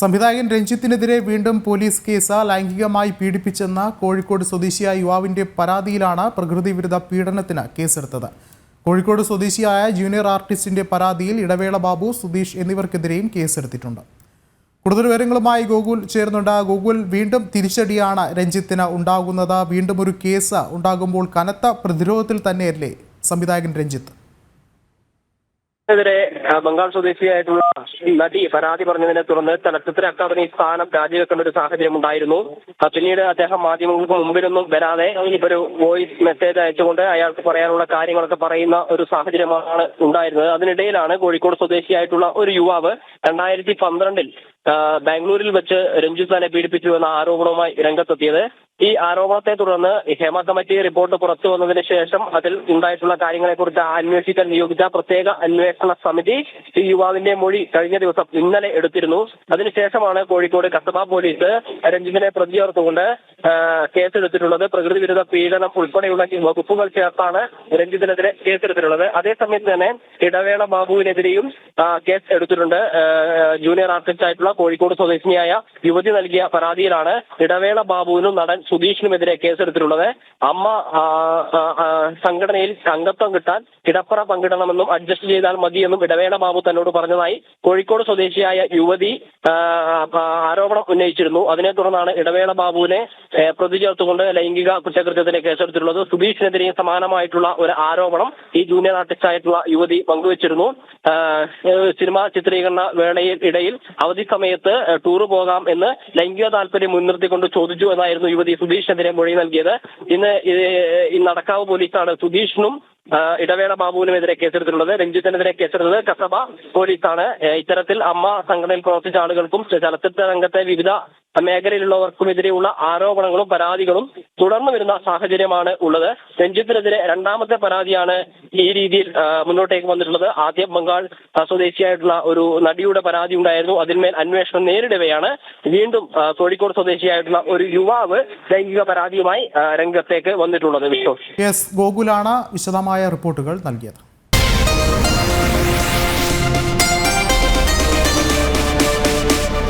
സംവിധായകൻ രഞ്ജിത്തിനെതിരെ വീണ്ടും police case ലൈംഗികമായി പീഡിപ്പിച്ചെന്ന കോഴിക്കോട് സ്വദേശിയായ യുവാവിന്റെ പരാതിയിലാണ് പ്രകൃതി വിരുദ്ധ പീഡനത്തിന് കേസെടുത്തത്. കോഴിക്കോട് സ്വദേശിയായ ജൂനിയർ ആർട്ടിസ്റ്റിന്റെ പരാതിയിൽ ഇടവേള ബാബു സുധീഷ് എന്നിവർക്കെതിരെയും കേസെടുത്തിട്ടുണ്ട്. കൂടുതൽ വിവരങ്ങളുമായി ഗോകുൽ ചേർന്നുണ്ട് ഗോകുൽ വീണ്ടും തിരിച്ചടിയാണ് രഞ്ജിത്തിന് ഉണ്ടാകുന്നത്. വീണ്ടും ഒരു കേസ് ഉണ്ടാകുമ്പോൾ കനത്ത പ്രതിരോധത്തിൽ തന്നെയല്ലേ സംവിധായകൻ രഞ്ജിത്ത്? എതിരെ ബംഗാൾ സ്വദേശിയായിട്ടുള്ള നടി പരാതി പറഞ്ഞതിനെ തുടർന്ന് ചലച്ചിത്ര അക്കാദമി സ്ഥാനം രാജിവെക്കേണ്ട ഒരു സാഹചര്യം ഉണ്ടായിരുന്നു. പിന്നീട് അദ്ദേഹം മാധ്യമങ്ങൾക്ക് മുമ്പിലൊന്നും വരാതെ ഒരു വോയിസ് മെസ്സേജ് അയച്ചുകൊണ്ട് അയാൾക്ക് പറയാനുള്ള കാര്യങ്ങളൊക്കെ പറയുന്ന ഒരു സാഹചര്യമാണ് ഉണ്ടായിരുന്നത്. അതിനിടയിലാണ് കോഴിക്കോട് സ്വദേശിയായിട്ടുള്ള ഒരു യുവാവ് രണ്ടായിരത്തി പന്ത്രണ്ടിൽ ബാംഗ്ലൂരിൽ വെച്ച് രഞ്ജു തന്നെ പീഡിപ്പിച്ചു എന്ന ആരോപണവുമായി രംഗത്തെത്തിയത്. ഈ ആരോപണത്തെ തുടർന്ന് ഹേമ കമ്മിറ്റി റിപ്പോർട്ട് പുറത്തു വന്നതിന് ശേഷം അതിൽ ഉണ്ടായിട്ടുള്ള കാര്യങ്ങളെക്കുറിച്ച് അന്വേഷിക്കാൻ നിയോഗിച്ച പ്രത്യേക അന്വേഷണ സമിതി ഈ യുവാവിന്റെ മൊഴി കഴിഞ്ഞ ദിവസം ഇന്നലെ എടുത്തിരുന്നു. അതിനുശേഷമാണ് കോഴിക്കോട് കസബ പോലീസ് രഞ്ജിത്തിനെ പ്രതി ചേർത്തുകൊണ്ട് ആ, കേസെടുത്തിട്ടുള്ളത് പ്രകൃതി വിരുദ്ധ പീഡനം ഉൾപ്പെടെയുള്ള വകുപ്പുകൾ ചേർത്താണ് രഞ്ജിത്തിനെതിരെ കേസെടുത്തിട്ടുള്ളത്. അതേസമയത്ത് തന്നെ ഇടവേള ബാബുവിനെതിരെയും കേസ് എടുത്തിട്ടുണ്ട്. ജൂനിയർ ആർട്ടിസ്റ്റ് ആയിട്ടുള്ള കോഴിക്കോട് സ്വദേശിനിയായ യുവതി നൽകിയ പരാതിയിലാണ് ഇടവേള ബാബുവിനും നടൻ സുധീഷിനുമെതിരെ കേസെടുത്തിട്ടുള്ളത്. അമ്മ സംഘടനയിൽ അംഗത്വം കിട്ടാൻ കിടപ്പറ പങ്കിടണമെന്നും അഡ്ജസ്റ്റ് ചെയ്താൽ മതിയെന്നും ഇടവേള ബാബു തന്നോട് പറഞ്ഞതായി കോഴിക്കോട് സ്വദേശിയായ യുവതി ആരോപണം ഉന്നയിച്ചിരുന്നു. അതിനെ തുടർന്നാണ് ഇടവേള ബാബുവിനെ പ്രതി ചേർത്തുകൊണ്ട് ലൈംഗിക കുറ്റകൃത്യത്തിന് കേസെടുത്തിട്ടുള്ളത് സുധീഷിനെതിരെയും സമാനമായിട്ടുള്ള ഒരു ആരോപണം ഈ ജൂനിയർ ആർട്ടിസ്റ്റ് ആയിട്ടുള്ള യുവതി പങ്കുവച്ചിരുന്നു. സിനിമ ചിത്രീകരണ വേളയിൽ ഇടയിൽ അവധി സമയത്ത് ടൂർ പോകാം എന്ന് ലൈംഗിക താല്പര്യം മുൻനിർത്തിക്കൊണ്ട് ചോദിച്ചു എന്നായിരുന്നു യുവതി സുധീഷിനെതിരെ മൊഴി നൽകിയത്. ഇന്ന് നടക്കാവ് പോലീസാണ് സുധീഷിനും ഇടവേള ബാബുവിനുമെതിരെ കേസെടുത്തിട്ടുള്ളത്. രഞ്ജിത്തിനെതിരെ കേസെടുത്തത് കസബ പോലീസാണ്. ഇത്തരത്തിൽ അമ്മ സംഘടനയിൽ പ്രവർത്തിച്ച ആളുകൾക്കും ചലച്ചിത്ര രംഗത്തെ വിവിധ മേഖലയിലുള്ളവർക്കുമെതിരെയുള്ള ആരോപണങ്ങളും പരാതികളും തുടർന്നു വരുന്ന സാഹചര്യമാണ് ഉള്ളത്. രഞ്ജിത്തിനെതിരെ രണ്ടാമത്തെ പരാതിയാണ് ഈ രീതിയിൽ മുന്നോട്ടേക്ക് വന്നിട്ടുള്ളത്. ആദ്യം ബംഗാൾ സ്വദേശിയായിട്ടുള്ള ഒരു നടിയുടെ പരാതി ഉണ്ടായിരുന്നു. അതിന്മേൽ അന്വേഷണം നേരിടവെയാണ് വീണ്ടും കോഴിക്കോട് സ്വദേശിയായിട്ടുള്ള ഒരു യുവാവ് ലൈംഗിക പരാതിയുമായി രംഗത്തേക്ക് വന്നിട്ടുള്ളത്. വിഷ്ണു. ഗോകുലാണ് വിശദമായ റിപ്പോർട്ടുകൾ നൽകിയത്.